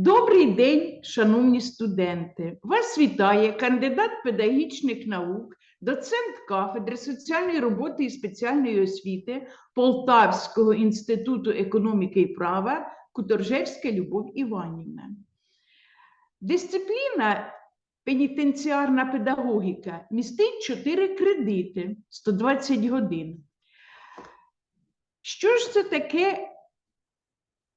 Добрий день, шановні студенти! Вас вітає кандидат педагогічних наук, доцент кафедри соціальної роботи і спеціальної освіти Полтавського інституту економіки і права Куторжевська Любов Іванівна. Дисципліна пенітенціарна педагогіка містить 4 кредити 120 годин. Що ж це таке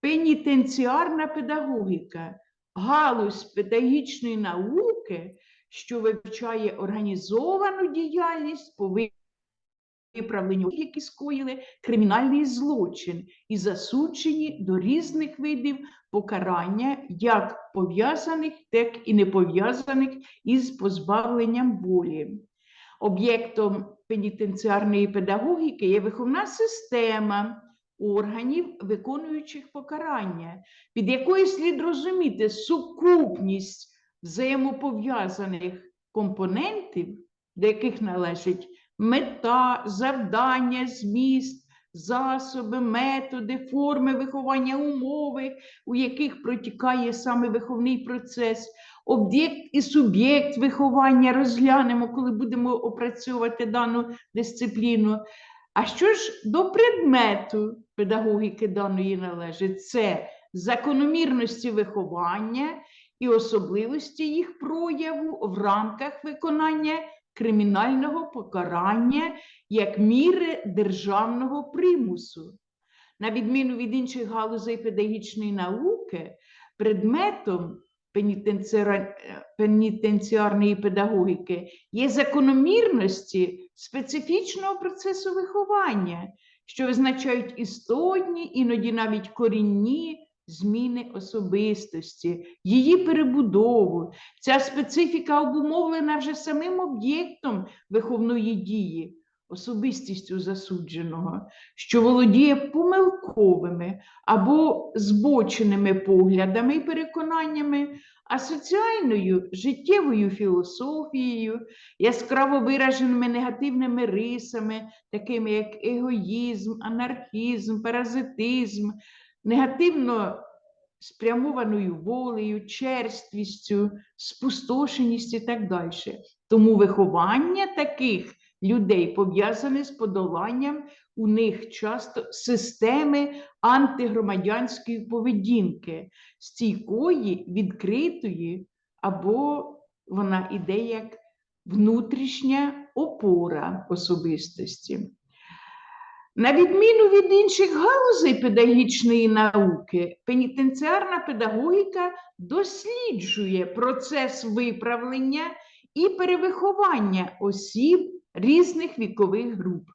пенітенціарна педагогіка, галузь педагогічної науки, що вивчає організовану діяльність по виправленню, які скоїли кримінальний злочин і засуджені до різних видів покарання, як пов'язаних, так і не пов'язаних із позбавленням волі. Об'єктом пенітенціарної педагогіки є виховна система органів, виконуючих покарання, під якою слід розуміти сукупність взаємопов'язаних компонентів, до яких належить мета, завдання, зміст, засоби, методи, форми виховання, умови, у яких протікає саме виховний процес, об'єкт і суб'єкт виховання розглянемо, коли будемо опрацьовувати дану дисципліну. А що ж до предмету педагогіки даної належить? Це закономірності виховання і особливості їх прояву в рамках виконання кримінального покарання як міри державного примусу. На відміну від інших галузей педагогічної науки, предметом пенітенціарної педагогіки є закономірності специфічного процесу виховання, що визначають істотні, іноді навіть корінні зміни особистості, її перебудову. Ця специфіка обумовлена вже самим об'єктом виховної дії, особистістю засудженого, що володіє помилковими або збоченими поглядами і переконаннями, а соціальною життєвою філософією, яскраво вираженими негативними рисами, такими як егоїзм, анархізм, паразитизм, негативно спрямованою волею, черствістю, спустошеністю і так далі. Тому виховання таких людей пов'язане з подоланням у них часто системи антигромадянської поведінки, стійкої, відкритої, або вона іде як внутрішня опора особистості. На відміну від інших галузей педагогічної науки, пенітенціарна педагогіка досліджує процес виправлення і перевиховання осіб різних вікових груп,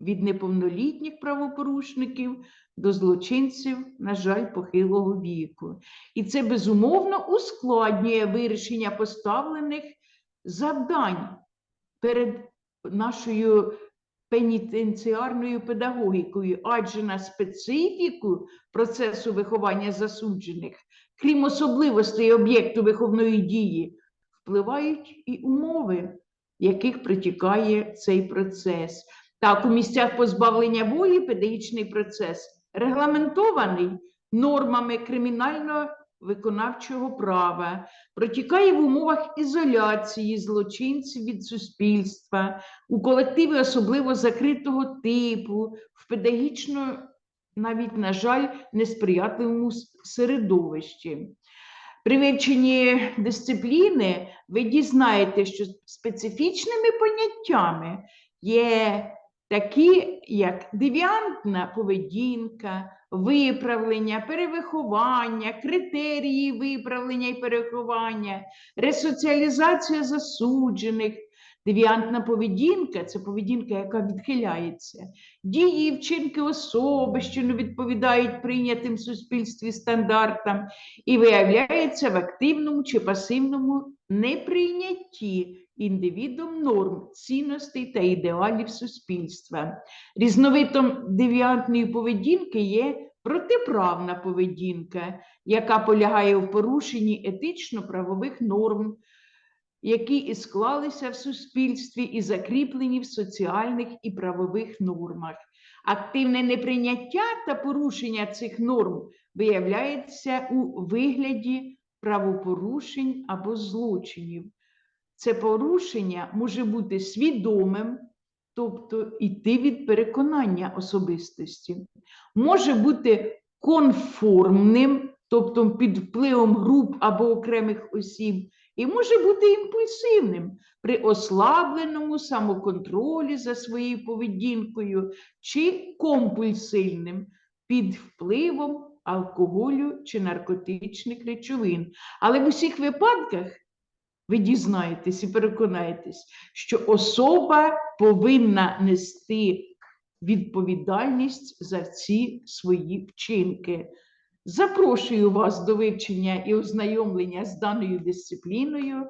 від неповнолітніх правопорушників до злочинців, на жаль, похилого віку. І це безумовно ускладнює вирішення поставлених завдань перед нашою пенітенціарною педагогікою, адже на специфіку процесу виховання засуджених, крім особливостей об'єкту виховної дії, впливають і умови, яких протікає цей процес. Так, у місцях позбавлення волі педагогічний процес регламентований нормами кримінального виконавчого права, протікає в умовах ізоляції злочинців від суспільства, у колективі особливо закритого типу, в педагогічно, навіть, на жаль, несприятливому середовищі. При вивченні дисципліни ви дізнаєте, що специфічними поняттями є такі, як девіантна поведінка, виправлення, перевиховання, критерії виправлення і переховання, ресоціалізація засуджених. Девіантна поведінка це поведінка, яка відхиляється. Дії вчинки особи, що не відповідають прийнятим в суспільстві стандартам, і виявляється в активному чи пасивному неприйнятті індивідом норм, цінностей та ідеалів суспільства. Різновидом девіантної поведінки є протиправна поведінка, яка полягає в порушенні етично-правових норм, які і склалися в суспільстві і закріплені в соціальних і правових нормах. Активне неприйняття та порушення цих норм виявляється у вигляді правопорушень або злочинів. Це порушення може бути свідомим, тобто йти від переконання особистості, може бути конформним, тобто під впливом груп або окремих осіб, і може бути імпульсивним при ослабленому самоконтролі за своєю поведінкою чи компульсивним під впливом алкоголю чи наркотичних речовин. Але в усіх випадках ви дізнаєтесь і переконаєтесь, що особа повинна нести відповідальність за ці свої вчинки. Запрошую вас до вивчення і ознайомлення з даною дисципліною.